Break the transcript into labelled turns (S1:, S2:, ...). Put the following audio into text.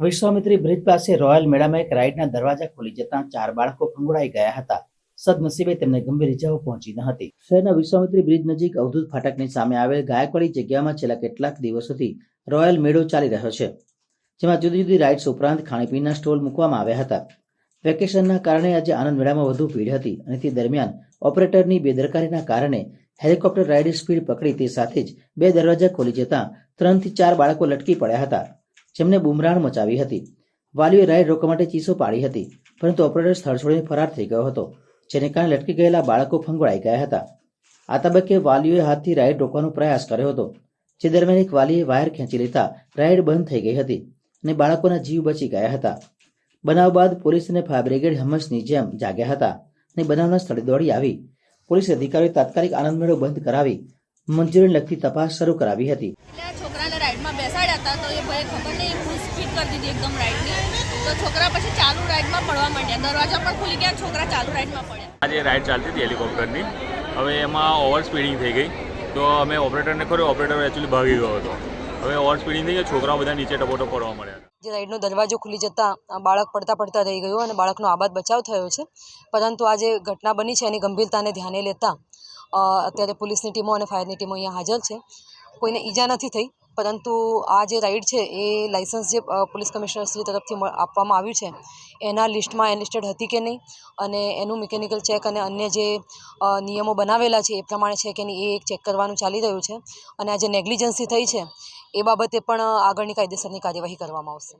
S1: Vishwamitri bridge પાસે royal મેળામાં એક રાઇડના દરવાજા ખોલી જતા ચાર બાળકો ફંગોળાઈ ગયા હતા. સદનસીબે તેમને ગંભીર ઇજાઓ પહોંચી ન હતી. શહેરના વિશ્વામિત્રી બ્રિજ નજીક અવધૂત ફાટકની સામે આવેલ ગાયકવાડી જગ્યામાં છેલ્લા કેટલાક દિવસોથી રોયલ મેળો ચાલી રહ્યો છે, જેમાં જુદી જુદી રાઇડ્સ ઉપરાંત ખાણીપીણીના સ્ટોલ મૂકવામાં આવ્યા હતા. વેકેશનના કારણે આજે આનંદ મેળામાં વધુ ભીડ હતી અને તે દરમિયાન ઓપરેટરની બેદરકારીના કારણે હેલિકોપ્ટર રાઇડ સ્પીડ પકડી તે સાથે જ બે દરવાજા ખોલી જતા ત્રણથી ચાર બાળકો લટકી પડ્યા હતા. જેમને બુમરાણ મચાવી હતી. વાલીઓએ રાઇડ રોકવા માટે ચીસો પાડી હતી, પરંતુ ઓપરેટર સ્થળ છોડીને ફરાર થઈ ગયો હતો, જેને કારણે લટકી ગયેલા બાળકો ફંગોળાઈ ગયા હતા. આ તબક્કે વાલીઓએ હાથથી રાઇડ રોકવાનો પ્રયાસ કર્યો હતો, જે દરમિયાન એક વાલીએ વાયર ખેંચી લેતા રાઇડ બંધ થઈ ગઈ હતી અને બાળકોના જીવ બચી ગયા હતા. બનાવ બાદ પોલીસ અને ફાયર બ્રિગેડ હંમેશની જેમ જાગ્યા હતા અને બનાવના સ્થળે દોડી આવી. પોલીસ અધિકારીઓ તાત્કાલિક આનંદ મેળો બંધ કરાવી, મંજૂરીને લગતી તપાસ શરૂ કરાવી હતી
S2: એટલે આ છોકરાને રાઈડમાં બેસાડ્યા હતા તો એ ભાઈ ખબર નહીં ફૂલ સ્પીડ કરી દીધી એકદમ રાઈડની તો છોકરા પછી ચાલુ રાઈડમાં પડવા માંડ્યા. દરવાજા પણ ખુલી ગયા છોકરા ચાલુ રાઈડમાં પડ્યા.
S3: આજે રાઈડ ચાલતી હતી હેલિકોપ્ટરની હવે એમાં ઓવર સ્પીડિંગ થઈ ગઈ. તો અમે ઓપરેટરને કર્યો ઓપરેટર એકચ્યુઅલી ભાગી ગયો હતો. હવે ઓવર સ્પીડિંગ થઈ ગઈ છોકરાઓ બધા નીચે ટપોટો પડવા મળ્યા
S4: જે રાઈડનો દરવાજો ખુલી જતાં આ બાળક પડતા પડતા રહી ગયું અને બાળકનો આબાદ બચાવ થયો છે. પરંતુ આ જે ઘટના બની છે એની ગંભીરતાને ધ્યાને લેતા અત્યારે પોલીસની ટીમો અને ફાયરની ટીમો અહીંયા હાજર છે. કોઈને ઈજા નથી થઈ પરંતુ આ જે રાઈડ છે એ લાઇસન્સ જે પોલીસ કમિશનરશ્રી તરફથી આપવામાં આવ્યું છે, એના લિસ્ટમાં એનલિસ્ટેડ હતી કે નહીં? અને એનું મિકેનિકલ ચેક અને અન્ય જે નિયમો બનાવેલા છે એ પ્રમાણે છે કે નહીં એ એક ચેક કરવાનું ચાલી રહ્યું છે. અને આ જે નેગ્લિજન્સી થઈ છે, એ બાબતે પણ આગળની કાયદેસરની કાર્યવાહી કરવામાં આવશે.